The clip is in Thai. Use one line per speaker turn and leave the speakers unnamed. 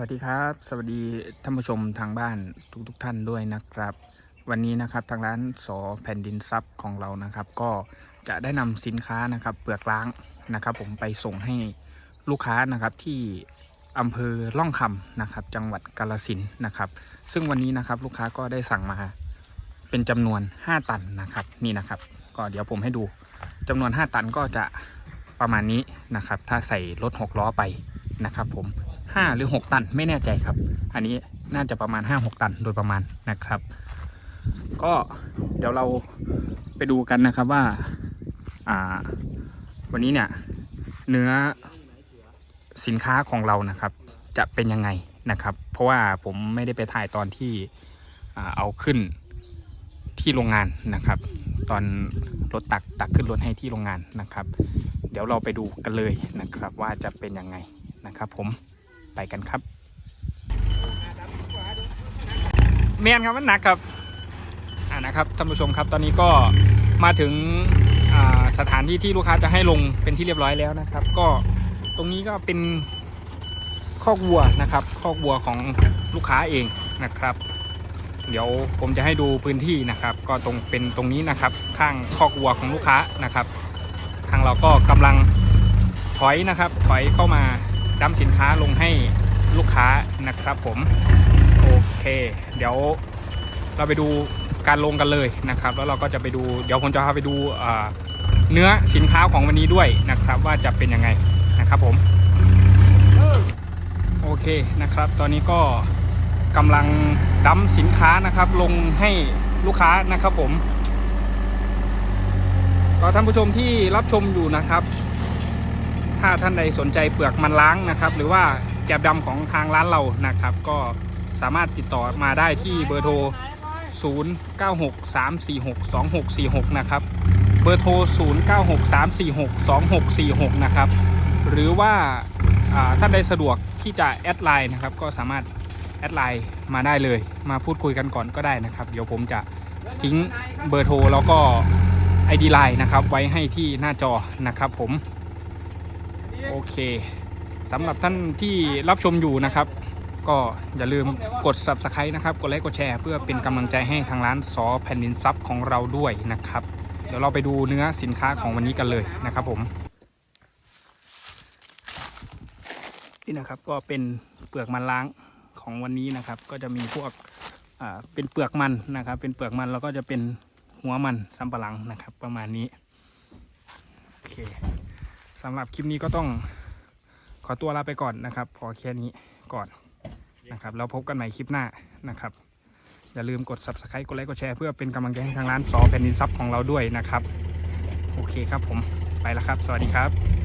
วัสดีครับ สวัสดีท่านผู้ชมทางบ้านทุกๆทท่านด้วยนะครับ วันนี้นะครับทางร้านสอแผ่นดินซับของเรานะครับ ก็จะได้นำสินค้านะครับ เปลือกล้างนะครับ ผมไปส่งให้ลูกค้านะครับที่อำเภอล่องคำนะครับ จังหวัดกาลสินนะครับ ซึ่งวันนี้นะครับลูกค้าก็ได้สั่งมาเป็นจำนวน 5 ตันนะครับนี่นะครับ ก็เดี๋ยวผมให้ดูจำนวน 5 ตันก็จะประมาณนี้นะครับ ถ้าใส่รถ6ล้อไปนะครับ ผม 5 หรือ 6 ตันไม่แน่ใจครับ อันนี้น่าจะประมาณ 5-6 ตันโดยประมาณนะครับ ก็เดี๋ยวเราไปดูกันนะครับว่าอ่าวันนี้เนี่ยเนื้อสินค้าของเรานะครับ จะเป็นยังไงนะครับ เพราะว่าผมไม่ได้ไปถ่ายตอนที่เอาขึ้นที่โรงงานนะครับ ตอนรถตักตักขึ้นรถให้ที่โรงงานนะครับ เดี๋ยวเราไปดูกันเลยนะครับว่าจะเป็นยังไงนะครับผม ไปกันครับเมียนครับมันหนักครับอ่านะครับท่านผู้ชมครับตอนนี้ก็มาถึงสถานที่ที่ลูกค้าจะให้ลงเป็นที่เรียบร้อยแล้วนะครับ ก็ตรงนี้ก็เป็นคอกวัวนะครับคอกวัวของลูกค้าเองนะครับ เดี๋ยวผมจะให้ดูพื้นที่นะครับ ก็ตรงเป็นตรงนี้นะครับ ข้างคอกวัวของลูกค้านะครับ ทางเราก็กำลังถอยนะครับ ถอยเข้ามา ดั้มสินค้าลงให้ลูกค้านะครับผมโอเค เดี๋ยวเราไปดูการลงกันเลยนะครับ แล้วเราก็จะไปดูเดี๋ยวผมจะพาไปดูเนื้อสินค้าของวันนี้ด้วยนะครับ ว่าจะเป็นยังไงนะครับผมโอเคนะครับ ตอนนี้ก็กำลังดั้มสินค้านะครับ ลงให้ลูกค้านะครับผมก็ท่านผู้ชมที่รับชมอยู่นะครับ ถ้าท่านใดสนใจเปลือกมันล้างนะครับ หรือว่าแกบดำของทางร้านเรานะครับ ก็สามารถติดต่อมาได้ที่เบอร์โทร 0963462646 นะครับ เบอร์โทร 0963462646 นะครับ หรือว่าท่านใดสะดวกที่จะแอดไลน์นะครับ ก็สามารถแอดไลน์มาได้เลย มาพูดคุยกันก่อนก็ได้นะครับ เดี๋ยวผมจะทิ้งเบอร์โทรแล้วก็ ID Line นะครับ ไว้ให้ที่หน้าจอนะครับผม โอเคสำหรับท่านที่รับชมอยู่นะครับ ก็อย่าลืมกด Subscribe นะครับ กดไลค์กดแชร์เพื่อเป็นกำลังใจให้ทางร้านซอแผ่นดินซับของเราด้วยนะครับ เดี๋ยวเราไปดูเนื้อสินค้าของวันนี้กันเลยนะครับผม นี่นะครับก็เป็นเปลือกมันล้างของวันนี้นะครับ ก็จะมีพวกเป็นเปลือกมันนะครับ เป็นเปลือกมันแล้วก็จะเป็นหัวมันสำปะหลังนะครับ ประมาณนี้โอเค สำหรับคลิปนี้ก็ต้องขอตัวลาไปก่อนนะครับ พอแค่นี้ก่อนนะครับแล้วพบกันใหม่คลิปหน้านะครับ อย่าลืมกด subscribe กดไลค์กดแชร์เพื่อเป็นกำลังใจให้ทางร้านซอแผ่นดินซับของเราด้วยนะครับ โอเคครับผมไปแล้วครับ สวัสดีครับ